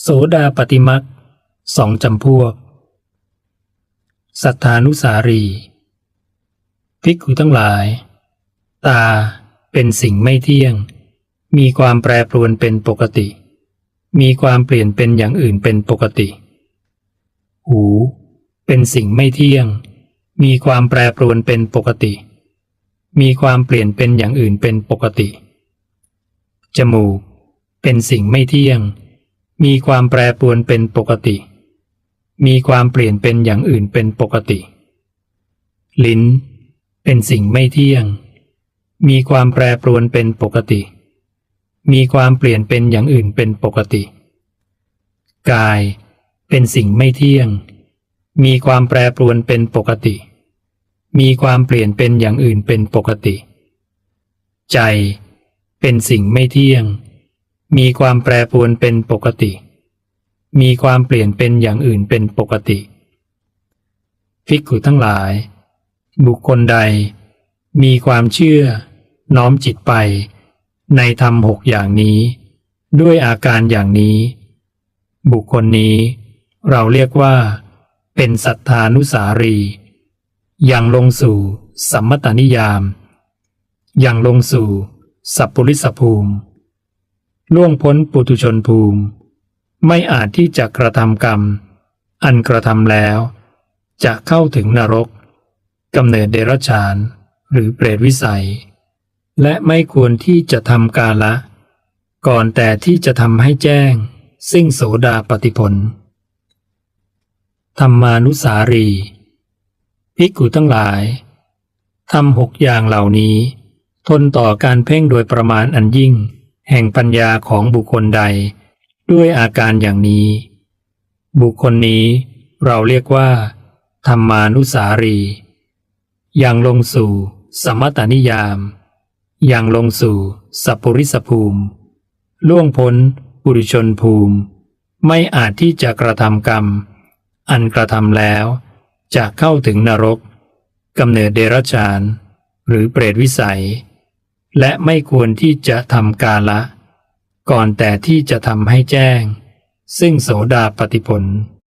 โสดาปฏิมักสองจำพวก สัทธานุสารี ภิกขุทั้งหลาย ตาเป็นสิ่งไม่เที่ยง มีความแปรปรวนเป็นปกติ มีความเปลี่ยนเป็นอย่างอื่นเป็นปกติ หู เป็นสิ่งไม่เที่ยง มีความแปรปรวนเป็นปกติ มีความเปลี่ยนเป็นอย่างอื่นเป็นปกติ จมูก เป็นสิ่งไม่เที่ยง มีความแปรปรวนเป็นปกติ มีความเปลี่ยนเป็นอย่างอื่นเป็นปกติ ลิ้น เป็นสิ่งไม่เที่ยง มีความแปรปรวนเป็นปกติ มีความเปลี่ยนเป็นอย่างอื่นเป็นปกติ กาย เป็นสิ่งไม่เที่ยง มีความแปรปรวนเป็นปกติ มีความเปลี่ยนเป็นอย่างอื่นเป็นปกติ ใจ เป็นสิ่งไม่เที่ยง มีความแปรปรวนเป็นปกติ มีความเปลี่ยนเป็นอย่างอื่นเป็นปกติ ภิกขุทั้งหลาย บุคคลใด มีความเชื่อ น้อมจิตไป ในธรรมหกอย่างนี้ ด้วยอาการอย่างนี้ บุคคลนี้ เราเรียกว่า เป็นสัทธานุสารียังลงสู่สัมมตานิยามยังลงสู่สัพพุริสภูมิ ล่วงพ้นปุตุชนภูมิ ไม่อาจที่จะกระทำกรรม อันกระทำแล้ว จะเข้าถึงนรกกำเนิดเดรัจฉาน หรือเปรตวิสัย และไม่ควรที่จะทำกาละ ก่อนแต่ที่จะทำให้แจ้ง ซึ่งโสดาปฏิผล ธรรมานุสารี ภิกขุทั้งหลายทำหกอย่างเหล่านี้ ทนต่อการเพ่งโดยประมาณอันยิ่ง แห่งปัญญาของบุคคลใด ด้วยอาการอย่างนี้ บุคคลนี้เราเรียกว่าธรรมานุสารี อย่างลงสู่สมตนิยาม อย่างลงสู่สัพปริสภูมิ ล่วงพ้นปุริชนภูมิ ไม่อาจที่จะกระทำกรรม อันกระทำแล้วจะเข้าถึงนรกกำเนิดเดรัจฉาน หรือเปรตวิสัย และไม่ควรที่จะทำกาละ ก่อนแต่ที่จะทำให้แจ้ง ซึ่งโสดาปฏิผล